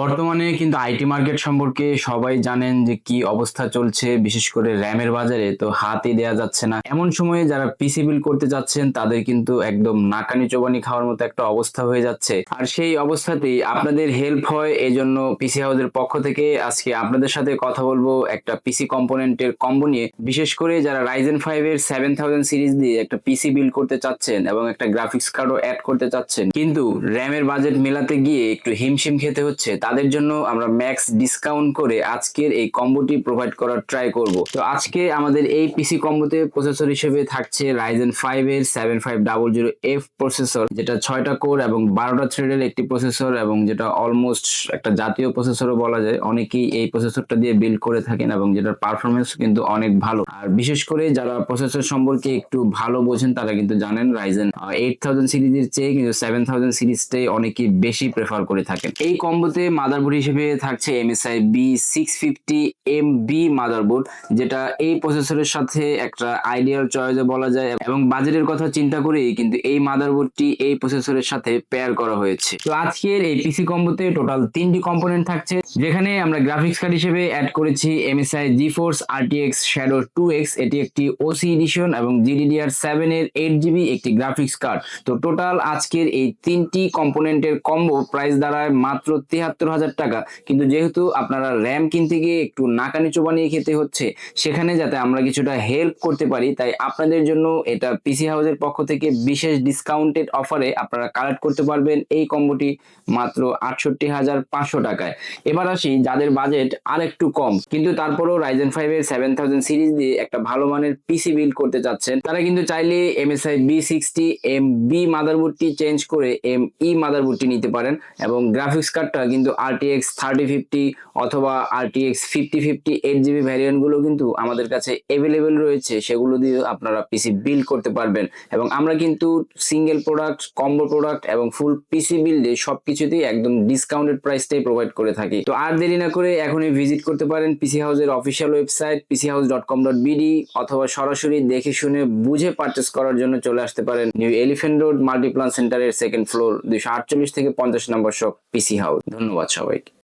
বর্তমানে কিন্তু IT market সম্পর্কে সবাই জানেন যে কি অবস্থা চলছে, বিশেষ করে র্যামের বাজারে, তো হাতই দেওয়া যাচ্ছে না। এমন সময়ে যারা পিসি বিল করতে যাচ্ছেন, তাদের কিন্তু একদম নাকানি চোবানি খাওয়ার মতো একটা অবস্থা হয়ে যাচ্ছে। আর সেই অবস্থাতেই আপনাদের হেল্প হয়, এজন্য পিসি হাউসের পক্ষ থেকে আজকে আপনাদের সাথে কথা বলব একটা পিসি কম্পোনেন্টের কম্বো নিয়ে। বিশেষ করে যারা রাইজেন ফাইভ এর সেভেন থাউজেন্ড সিরিজ দিয়ে একটা পিসি বিল করতে চাচ্ছেন এবং একটা গ্রাফিক্স কার্ডও অ্যাড করতে চাচ্ছেন, কিন্তু র্যামের বাজেট মেলাতে গিয়ে একটু হিমশিম খেতে হচ্ছে তাদের জন্য আমরা ম্যাক্স ডিসকাউন্ট করে আজকের এই কম্বোটি প্রোভাইড করার ট্রাই করব। তো আজকে আমাদের এই পিসি কম্বোতে প্রসেসর হিসেবে থাকছে রাইজেন ফাইভ এর seven five double zero F processor যেটা ছয়টা কোর এবং বারোটা থ্রেডের একটি প্রসেসর এবং যেটা অলমোস্ট একটা জাতীয় প্রসেসরও বলা যায়। অনেকেই এই প্রসেসরটা দিয়ে বিল্ড করে থাকেন এবং যেটার পারফরমেন্স কিন্তু অনেক ভালো। আর বিশেষ করে যারা প্রসেসর সম্পর্কে একটু ভালো বোঝেন, তারা কিন্তু জানেন রাইজেন এইট থাউজেন্ড সিরিজের চেয়ে কিন্তু সেভেন থাউজেন্ড সিরিজটাই অনেকেই বেশি প্রেফার করে থাকেন। এই কম্বোতে মাদারবোর্ড হিসেবে থাকছে MSI B six fifty M B motherboard যেটা এই প্রসেসরের সাথে একটা আইডিয়াল চয়েসে বলা যায়। এবং বাজেটের কথা চিন্তা করেই কিন্তু এই মাদারবোর্ডটি এই প্রসেসরের সাথে পেয়ার করা হয়েছে। তো আজকের এই পিসি কম্বোতে টোটাল তিনটি কম্পোনেন্ট থাকছে, যেখানে আমরা গ্রাফিক্স কার্ড হিসেবে অ্যাড করেছি MSI GeForce RTX shadow two X এটি একটি ওসি এডিশন এবং জিডিডিআর সেভেন এর এইট জিবি একটি গ্রাফিক্স কার্ড তো টোটাল আজকের এই তিনটি কম্পোনেন্টের কম্বো প্রাইস দাঁড়ায় মাত্র তিয়াত্তর হাজার টাকা। কিন্তু যেহেতু আপনারা র্যাম কিনতে গিয়ে একটু নাকানি চোবানিয়ে খেতে হচ্ছে, সেখানে যাতে আমরা কিছুটা হেল্প করতে পারি, তাই আপনাদের জন্য এটা পিসি হাউসের পক্ষ থেকে বিশেষ ডিসকাউন্টেড অফারে আপনারা কালেক্ট করতে পারবেন এই কম্বোটি মাত্র আটষট্টি হাজার পাঁচশো টাকায়। এবার আসি যাদের বাজেট আর একটু কম, কিন্তু তারপরেও রাইজেন ফাইভ এর সেভেন থাউজেন্ড সিরিজ দিয়ে একটা ভালো মানের পিসি বিল্ড করতে চাচ্ছেন। তারা কিন্তু চাইলে MSI B sixty M B মাদারবোর্ডটি change করে এম ই মাদারবোর্ডটি নিতে পারেন এবং গ্রাফিক্স কার্ডটা কিন্তু আরটিএক্স থার্টি ফিফটি অথবা RTX fifty fifty eight GB ভ্যারিয়েন্টগুলো কিন্তু আমাদের কাছে অ্যাভেলেবেল রয়েছে। সেগুলো দিয়ে আপনারা পিসি বিল্ড করতে পারবেন। এবং আমরা কিন্তু সিঙ্গেল প্রোডাক্ট কম্বো প্রোডাক্ট এবং ফুল পিসি বিল্ডে সবকিছুতেই একদম ডিসকাউন্টেড প্রাইসটাই প্রোভাইড করে থাকি। তো আর দেরি না করে এখনই ভিজিট করতে পারেন পিসি হাউসের official website PC house dot com dot BD অথবা সরাসরি দেখে শুনে বুঝে পারচেস করার জন্য চলে আসতে পারেন নিউ এলিফেন্ট রোড মাল্টিপ্লান সেন্টারের সেকেন্ড ফ্লোর দুইশো আটচল্লিশ থেকে পঞ্চাশ নম্বর শপ পিসি হাউস ধন্যবাদ। watch awake.